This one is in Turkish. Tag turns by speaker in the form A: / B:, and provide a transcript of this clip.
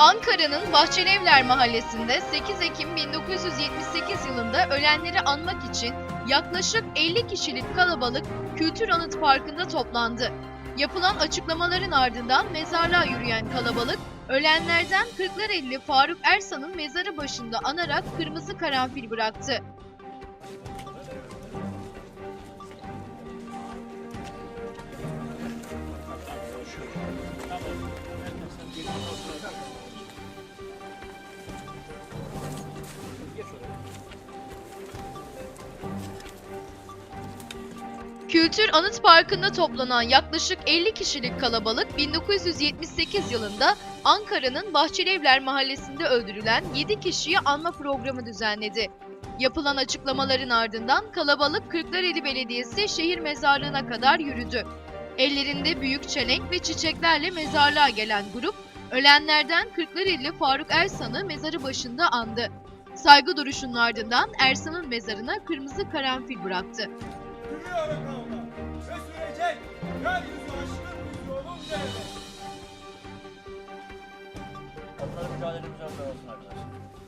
A: Ankara'nın Bahçelievler Mahallesi'nde 8 Ekim 1978 yılında ölenleri anmak için yaklaşık 50 kişilik kalabalık Kültür Anıt Parkı'nda toplandı. Yapılan açıklamaların ardından mezarlığa yürüyen kalabalık, ölenlerden Kırklareli Faruk Ersan'ın mezarı başında anarak kırmızı karanfil bıraktı. Kültür Anıt Parkı'nda toplanan yaklaşık 50 kişilik kalabalık 1978 yılında Ankara'nın Bahçelievler Mahallesi'nde öldürülen 7 kişiyi anma programı düzenledi. Yapılan açıklamaların ardından kalabalık Kırklareli Belediyesi şehir mezarlığına kadar yürüdü. Ellerinde büyük çelenk ve çiçeklerle mezarlığa gelen grup, ölenlerden Kırklareli Faruk Ersan'ı mezarı başında andı. Saygı duruşunun ardından Ersan'ın mezarına kırmızı karanfil bıraktı.
B: Yürüyor kavga ve sürecek yeryüzü aşkın bir yolun üzerine.
C: Onların mücadelemize olsun arkadaşlar.